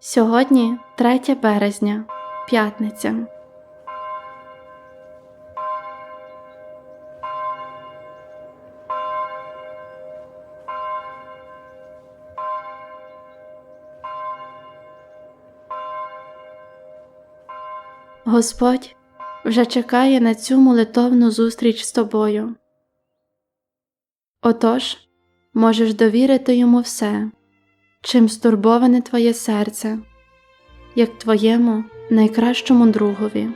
Сьогодні 3 березня, п'ятниця. Господь вже чекає на цю молитовну зустріч з тобою. Отож, можеш довірити йому все, чим стурбоване твоє серце, як твоєму найкращому другові.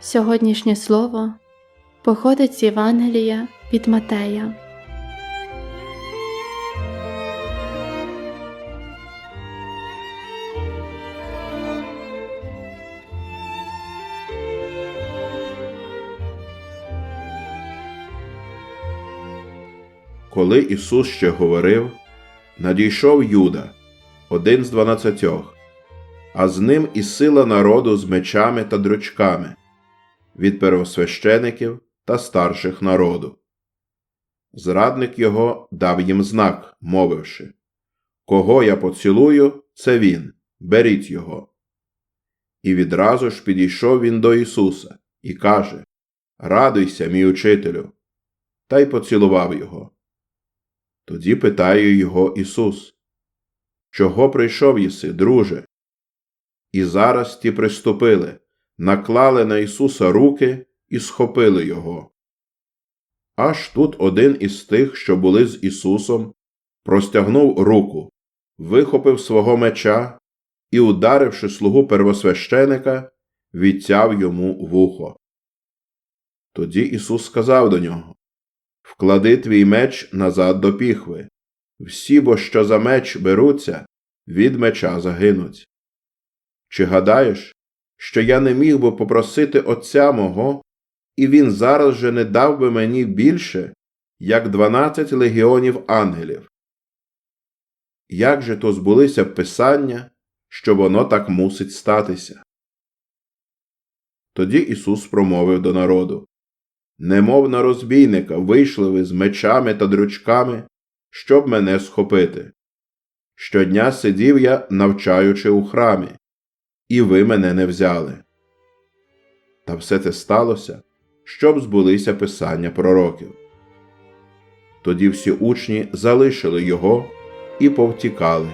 Сьогоднішнє слово походить з Євангелія від Матея. Коли Ісус ще говорив, надійшов Юда, один з дванадцятьох, а з ним і сила народу з мечами та дрючками від первосвящеників та старших народу. Зрадник його дав їм знак, мовивши Кого я поцілую, це він, беріть його. І відразу ж підійшов він до Ісуса і каже Радуйся, мій учителю, та й поцілував його. Тоді питає його Ісус, Чого прийшов єси, друже? І зараз ті приступили, наклали на Ісуса руки і схопили його. Аж тут один із тих, що були з Ісусом, простягнув руку, вихопив свого меча і, ударивши слугу первосвященика, відтяв йому вухо. Тоді Ісус сказав до нього Вклади твій меч назад до піхви. Всі, бо що за меч беруться, від меча загинуть. Чи гадаєш, що я не міг би попросити Отця мого, і він зараз же не дав би мені більше, як дванадцять легіонів ангелів? Як же то збулися писання, що воно так мусить статися? Тоді Ісус промовив до народу Немов на розбійника вийшли ви з мечами та дрючками, щоб мене схопити. Щодня сидів я, навчаючи у храмі, і ви мене не взяли. Та все це сталося, щоб збулися писання пророків. Тоді всі учні залишили його і повтікали.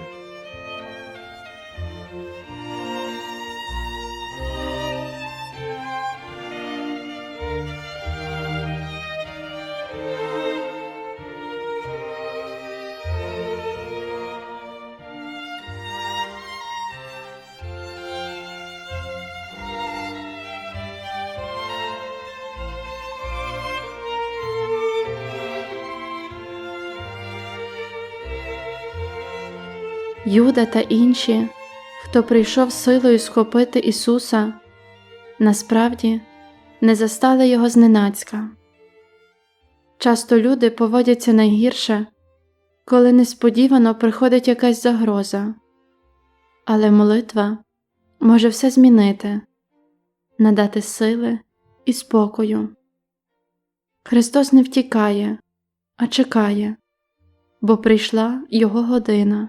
Юда та інші, хто прийшов силою схопити Ісуса, насправді не застали Його зненацька. Часто люди поводяться найгірше, коли несподівано приходить якась загроза, але молитва може все змінити, надати сили і спокою. Христос не втікає, а чекає, бо прийшла Його година.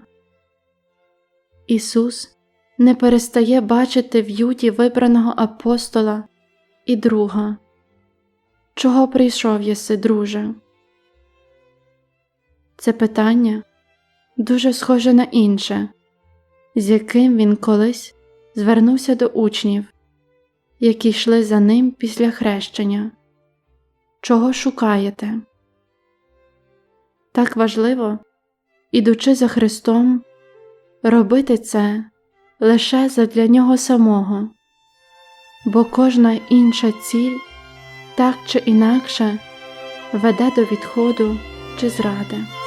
Ісус не перестає бачити в юді вибраного апостола і друга. Чого прийшов єси, друже? Це питання дуже схоже на інше, з яким він колись звернувся до учнів, які йшли за ним після хрещення. Чого шукаєте? Так важливо, ідучи за Христом робити це лише задля нього самого, бо кожна інша ціль так чи інакше веде до відходу чи зради.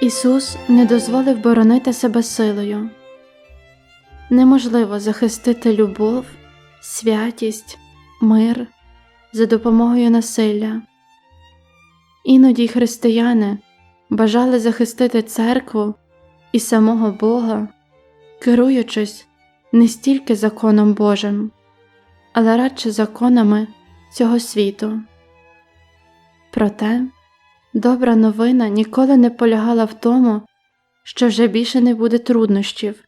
Ісус не дозволив боронити себе силою. Неможливо захистити любов, святість, мир за допомогою насилля. Іноді християни бажали захистити церкву і самого Бога, керуючись не стільки законом Божим, але радше законами цього світу. Проте добра новина ніколи не полягала в тому, що вже більше не буде труднощів,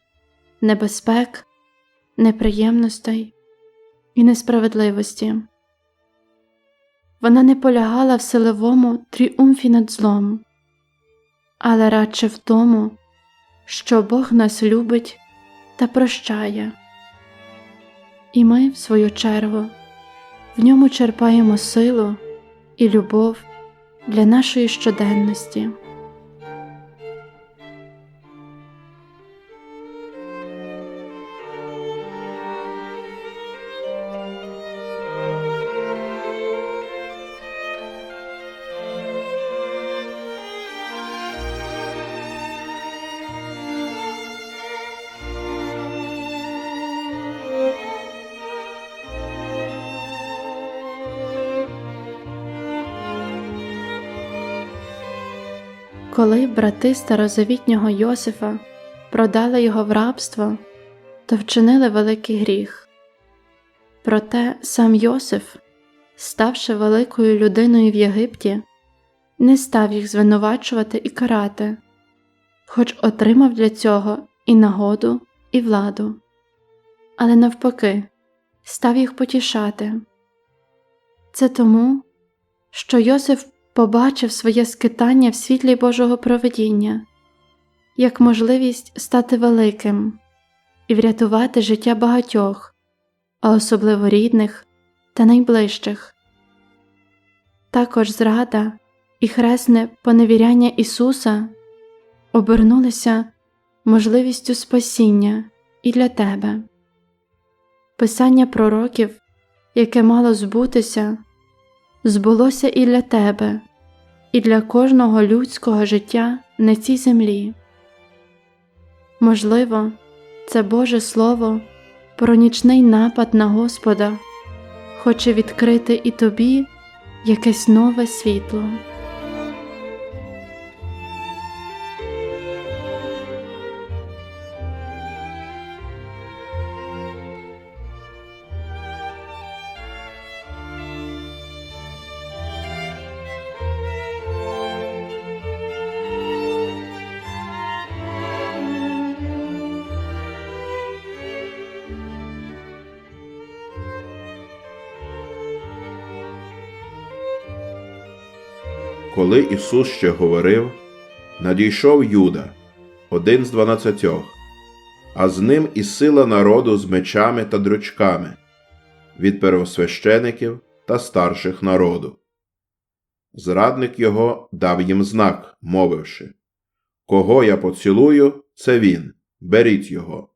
небезпек, неприємностей і несправедливості. Вона не полягала в силовому тріумфі над злом, але радше в тому, що Бог нас любить та прощає. І ми, в свою чергу, в ньому черпаємо силу і любов для нашої щоденності. Коли брати старозавітнього Йосифа продали його в рабство, то вчинили великий гріх. Проте сам Йосиф, ставши великою людиною в Єгипті, не став їх звинувачувати і карати, хоч отримав для цього і нагоду, і владу, але навпаки, став їх потішати. Це тому, що Йосиф побачив своє скитання в світлі Божого провидіння як можливість стати великим і врятувати життя багатьох, а особливо рідних та найближчих. Також зрада і хресне поневіряння Ісуса обернулися можливістю спасіння і для тебе. Писання пророків, яке мало збутися, збулося і для тебе, і для кожного людського життя на цій землі. Можливо, це Боже Слово про нічний напад на Господа хоче відкрити і тобі якесь нове світло. Коли Ісус ще говорив, надійшов Юда, один з дванадцятьох, а з ним і сила народу з мечами та дрючками від первосвящеників та старших народу. Зрадник його дав їм знак, мовивши Кого я поцілую, це він, беріть його.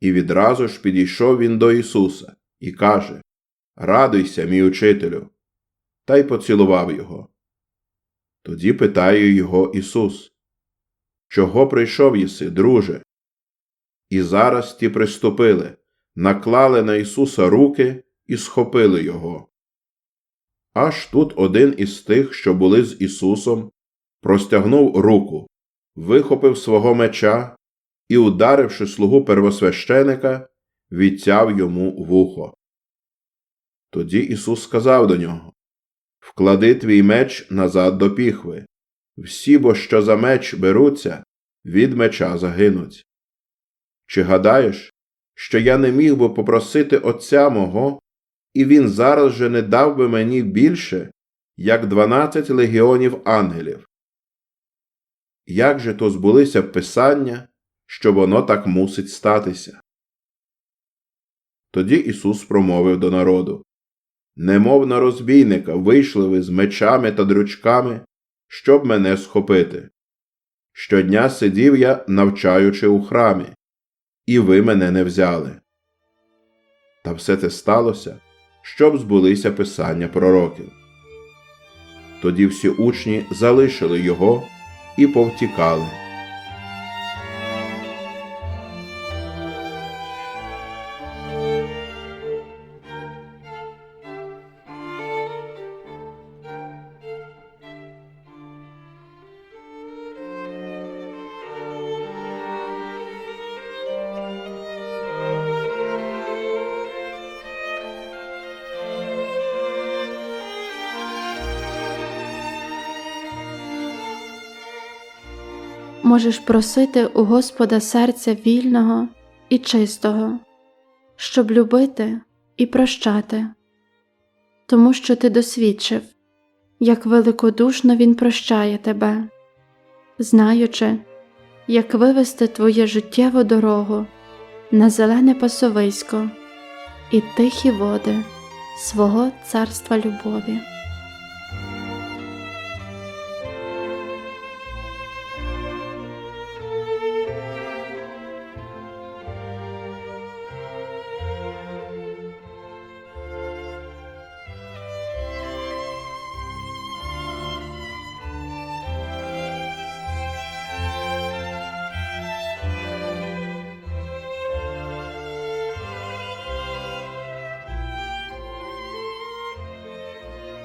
І відразу ж підійшов він до Ісуса і каже Радуйся, мій учителю, та й поцілував його. Тоді питає його Ісус, Чого прийшов єси, друже? І зараз ті приступили, наклали на Ісуса руки і схопили Його. Аж тут один із тих, що були з Ісусом, простягнув руку, вихопив свого меча і, ударивши слугу первосвященика, відтяв йому вухо. Тоді Ісус сказав до нього Вклади твій меч назад до піхви. Всі, бо що за меч беруться, від меча загинуть. Чи гадаєш, що я не міг би попросити Отця мого, і він зараз же не дав би мені більше, як дванадцять легіонів ангелів? Як же то збулися писання, що воно так мусить статися? Тоді Ісус промовив до народу Немов на розбійника вийшли ви з мечами та дрючками, щоб мене схопити. Щодня сидів я, навчаючи у храмі, і ви мене не взяли. Та все це сталося, щоб збулися писання пророків. Тоді всі учні залишили його і повтікали. Можеш просити у Господа серця вільного і чистого, щоб любити і прощати, тому що ти досвідчив, як великодушно Він прощає тебе, знаючи, як вивести твоє життєву дорогу на зелене пасовисько і тихі води свого царства любові.